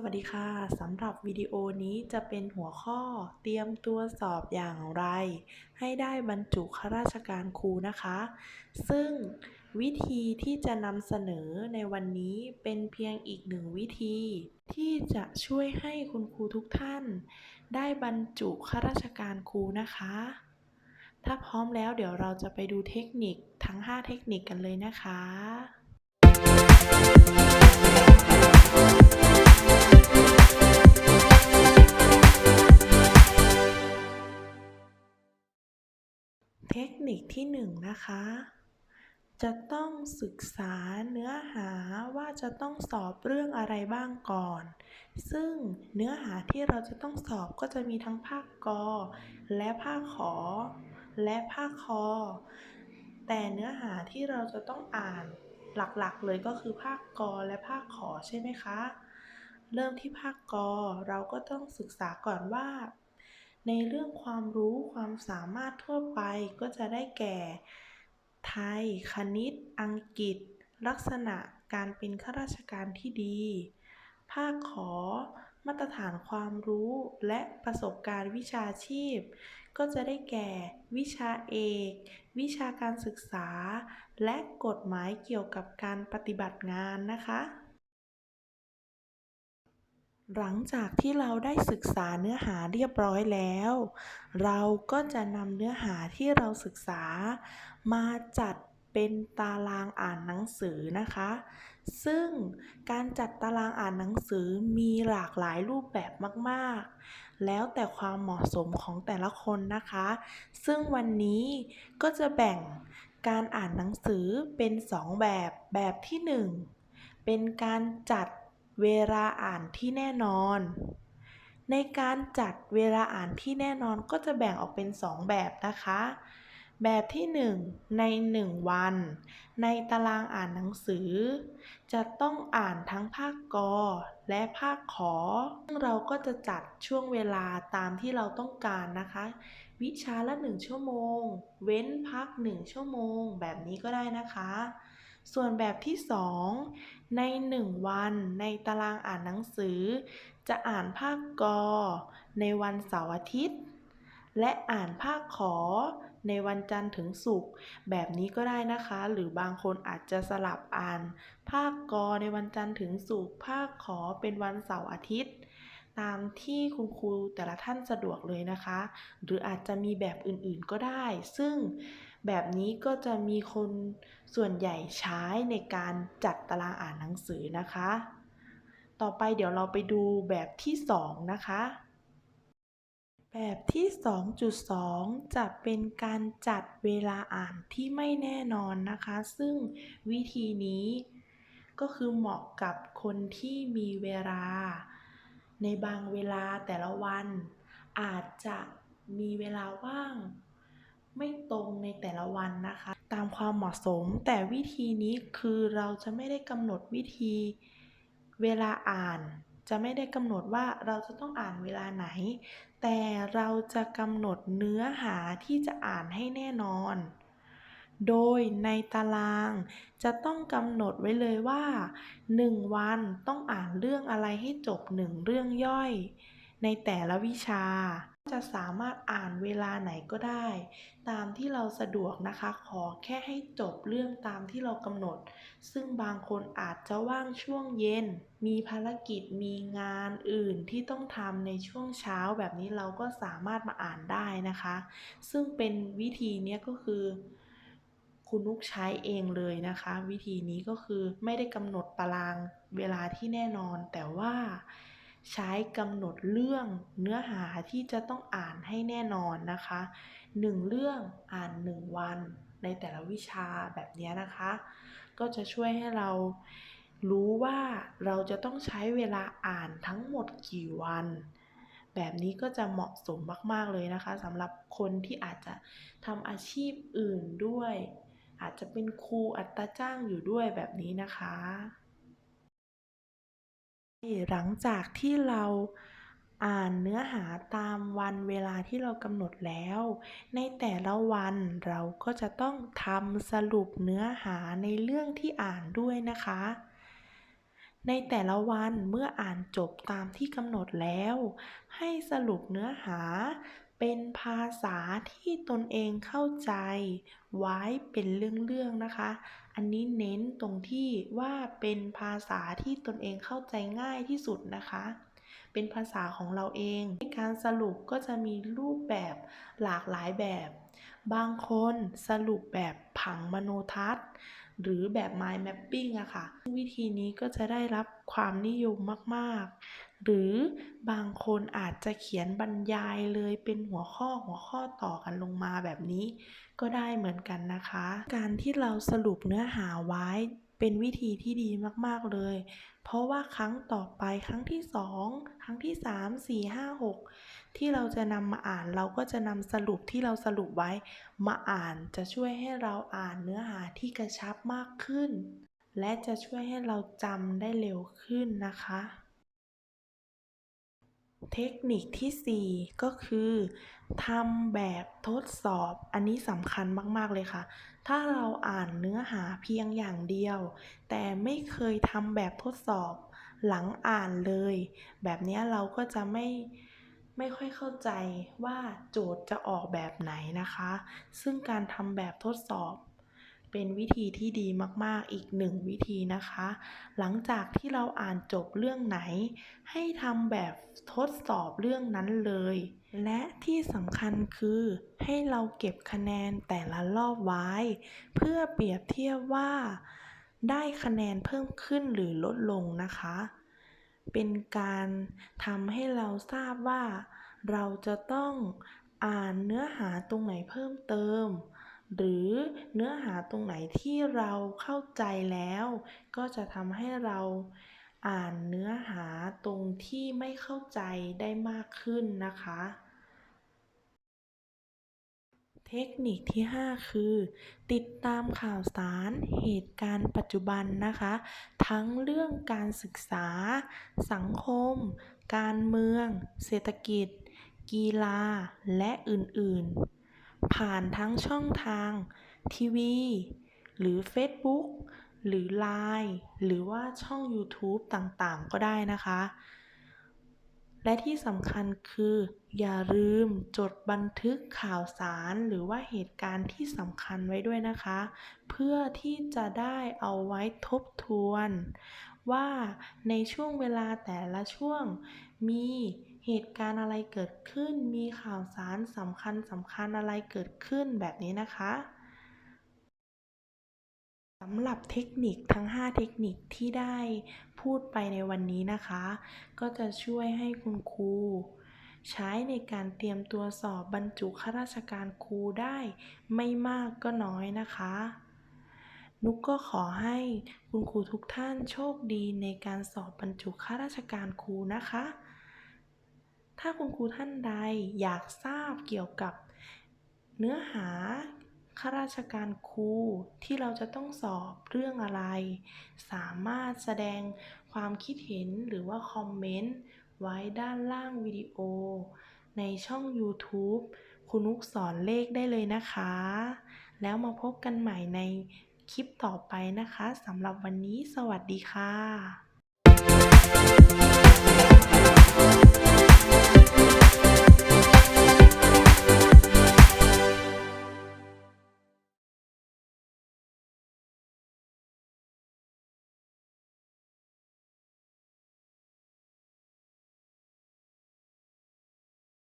สวัสดีค่ะสำหรับวิดีโอนี้จะเป็นหัวข้อเตรียมตัวสอบอย่างไร ให้ได้บรรจุข้าราชการครูนะคะ ซึ่งวิธีที่จะนำเสนอในวันนี้เป็นเพียงอีกหนึ่งวิธี ที่จะช่วยให้คุณครูทุกท่าน ได้บรรจุข้าราชการครูนะคะ ถ้าพร้อมแล้วเดี๋ยวเราจะไปดูเทคนิคทั้ง 5 เทคนิคกันเลยนะคะ ทคนิคที่1นะคะ จะต้องศึกษาเนื้อหาว่าจะต้องสอบเรื่องอะไรบ้างก่อน ซึ่งเนื้อหาที่เราจะต้องสอบก็จะมีทั้งภาคกอและภาคขอ และภาคคอ แต่เนื้อหาที่เราจะต้องอ่านหลักๆ เลยก็คือภาคกอและภาคขอใช่ไหมคะ เริ่มที่ภาคกอเราก็ต้องศึกษาก่อนว่า ในเรื่องความรู้ความสามารถทั่วไปก็จะได้แก่ ไทย คณิต อังกฤษ ลักษณะการเป็นข้าราชการที่ดี ภาคขอ มาตรฐานความรู้และประสบการณ์วิชาชีพ ก็จะได้แก่ วิชาเอก วิชาการศึกษา และกฎหมายเกี่ยวกับการปฏิบัติงานนะคะ หลังจากที่เราได้ศึกษาเนื้อหาเรียบร้อยแล้ว เราก็จะนำเนื้อหาที่เราศึกษา มาจัดเป็นตารางอ่านหนังสือนะคะ ซึ่งการจัดตารางอ่านหนังสือมีหลากหลายรูปแบบมากๆ แล้วแต่ความเหมาะสมของแต่ละคนนะคะ ซึ่งวันนี้ก็จะแบ่งการอ่านหนังสือเป็น 2 แบบ แบบที่ 1 เป็นการจัด เวลาอ่านที่แน่นอน ในการจัดเวลาอ่านที่แน่นอนก็จะแบ่งออกเป็น 2 แบบนะคะ แบบที่ 1 ใน 1 วัน ในตารางอ่านหนังสือ จะต้องอ่านทั้งภาคกอและภาคขอ ซึ่งเราก็จะจัดช่วงเวลาตามที่เราต้องการนะคะ วิชาละ 1 ชั่วโมง เว้นพัก 1 ชั่วโมง แบบนี้ก็ได้นะคะ ส่วนแบบที่ 2 ใน 1 วันในตารางอ่านหนังสือ จะอ่านภาคกอในวันเสาร์อาทิตย์ และอ่านภาคขอในวันจันทร์ถึงศุกร์แบบนี้ก็ได้นะคะ หรือบางคนอาจจะสลับอ่าน ภาคกอในวันจันทร์ถึงศุกร์ภาคขอเป็นวันเสาร์อาทิตย์ ตามที่คุณครูแต่ละท่านสะดวกเลยนะคะ หรืออาจจะมีแบบอื่นๆก็ได้ ซึ่งแบบนี้ก็จะมีคนส่วนใหญ่ใช้ในการจัดตารางอ่านหนังสือนะคะ ต่อไปเดี๋ยวเราไปดูแบบที่ 2 นะคะ แบบที่ 2.2 จะเป็นการจัดเวลาอ่านที่ไม่แน่นอนนะคะ ซึ่งวิธีนี้ก็คือเหมาะกับคนที่มีเวลา ในบางเวลาแต่ละวัน อาจจะมีเวลาว่าง ไม่ตรงในแต่ละวันนะคะ ตามความเหมาะสมแต่วิธีนี้คือเราจะไม่ได้กำหนดวิธี เวลาอ่าน จะไม่ได้กำหนดว่าเราจะต้องอ่านเวลาไหน แต่เราจะกำหนดเนื้อหาที่จะอ่านให้แน่นอน โดยในตารางจะต้องกำหนดไว้เลยว่า 1 วันต้องอ่านเรื่องอะไรให้จบ 1 เรื่องย่อย ในแต่ละวิชา จะสามารถอ่านเวลาไหนก็ได้ ตามที่เราสะดวกนะคะ ขอแค่ให้จบเรื่องตามที่เรากำหนด ซึ่งบางคนอาจจะว่างช่วงเย็น มีภารกิจมีงานอื่นที่ต้องทำในช่วงเช้าแบบนี้เราก็สามารถมาอ่านได้นะคะ ซึ่งเป็นวิธีเนี้ยก็คือ คุณนุกใช้เองเลยนะคะ วิธีนี้ก็คือไม่ได้กำหนดตารางเวลาที่แน่นอน แต่ว่าใช้กำหนดเรื่องเนื้อหาที่จะต้องอ่านให้แน่นอนนะคะ1เรื่องอ่าน 1 วันในแต่ละวิชาแบบนี้นะคะ ก็จะช่วยให้เรารู้ว่าเราจะต้องใช้เวลาอ่านทั้งหมดกี่วัน แบบนี้ก็จะเหมาะสมมาก ๆ เลยนะคะสำหรับคนที่อาจจะทำอาชีพอื่นด้วย อาจจะเป็นครูอัตราจ้างอยู่ด้วยแบบนี้นะคะ หลังจากที่เราอ่านเนื้อหาตามวันเวลาที่เรากำหนดแล้ว ในแต่ละวันเราก็จะต้องทำสรุปเนื้อหาในเรื่องที่อ่านด้วยนะคะ ในแต่ละวันเมื่ออ่านจบตามที่กำหนดแล้ว ให้สรุปเนื้อหา เป็นภาษาที่ตนเองเข้าใจ ไว้เป็นเรื่องๆนะคะ อันนี้เน้นตรงที่ว่าเป็นภาษาที่ตนเองเข้าใจง่ายที่สุดนะคะ เป็นภาษาของเราเองการสรุปก็จะมีรูปแบบหลากหลายแบบ บางคนสรุปแบบผังมโนทัศน์ หรือแบบ mind mapping อะค่ะ วิธีนี้ก็จะได้รับความนิยมมากๆ หรือบางคนอาจจะเขียนบรรยายเลยเป็นหัวข้อหัวข้อต่อกันลงมาแบบนี้ ก็ได้เหมือนกันนะคะ การที่เราสรุปเนื้อหาไว้เป็นวิธีที่ดีมากๆเลย เพราะว่าครั้งต่อไปครั้งที่ 2 ครั้งที่ 3 4 5 6 ที่เราจะนำมาอ่านเราก็จะนำสรุปที่เราสรุปไว้ มาอ่านจะช่วยให้เราอ่านเนื้อหาที่กระชับมากขึ้น และจะช่วยให้เราจำได้เร็วขึ้นนะคะ เทคนิคทีสี่ 4 ก็คือทำแบบทดสอบ อันนี้สำคัญมากๆเลยค่ะ ถ้าเราอ่านเนื้อหาเพียงอย่างเดียว แต่ไม่เคยทำแบบทดสอบหลังอ่านเลย แบบนี้เราก็จะไม่ไม่ค่อยเข้าใจว่าโจทย์จะออกแบบไหนนะคะ ซึ่งการทำแบบทดสอบ เป็นวิธีที่ดีมากๆอีกหนึ่งวิธีนะคะ หลังจากที่เราอ่านจบเรื่องไหน ให้ทำแบบทดสอบเรื่องนั้นเลย และที่สำคัญคือให้เราเก็บคะแนนแต่ละรอบไว้ เพื่อเปรียบเทียบว่า ได้คะแนนเพิ่มขึ้นหรือลดลงนะคะ เป็นการทำให้เราทราบว่า เราจะต้องอ่านเนื้อหาตรงไหนเพิ่มเติม หรือเนื้อหาตรงไหนที่เราเข้าใจแล้ว ก็จะทำให้เราอ่านเนื้อหาตรงที่ไม่เข้าใจได้มากขึ้นนะคะ เทคนิคที่ 5 คือ ติดตามข่าวสารเหตุการณ์ปัจจุบันนะคะ ทั้งเรื่องการศึกษา สังคม การเมือง เศรษฐกิจ กีฬา และอื่น ๆ ผ่านทั้งช่องทางทีวี หรือ Facebook หรือ Line หรือว่าช่อง YouTube ต่างๆ ก็ได้นะคะ และที่สำคัญคือ อย่าลืมจดบันทึกข่าวสารหรือว่าเหตุการณ์ที่สำคัญไว้ด้วยนะคะ เพื่อที่จะได้เอาไว้ทบทวน ว่าในช่วงเวลาแต่ละช่วงมี เหตุการณ์อะไรเกิดขึ้น มีข่าวสารสำคัญสำคัญอะไรเกิดขึ้นแบบนี้นะคะสำหรับเทคนิคทั้ง 5 เทคนิคที่ได้พูดไปในวันนี้นะคะ ก็จะช่วยให้คุณครู ใช้ในการเตรียมตัวสอบบรรจุข้าราชการครูได้ไม่มากก็น้อยนะคะ นุกก็ขอให้คุณครูทุกท่านโชคดีในการสอบบรรจุข้าราชการครูนะคะ ถ้าคุณครูท่านใดอยากทราบเกี่ยวกับเนื้อหาข้าราชการครูที่เราจะต้องสอบเรื่องอะไร สามารถแสดงความคิดเห็นหรือว่าคอมเมนต์ไว้ด้านล่างวิดีโอ ในช่อง YouTube คุณนุกสอนเลขได้เลยนะคะ แล้วมาพบกันใหม่ในคลิปต่อไปนะคะสำหรับวันนี้สวัสดีค่ะ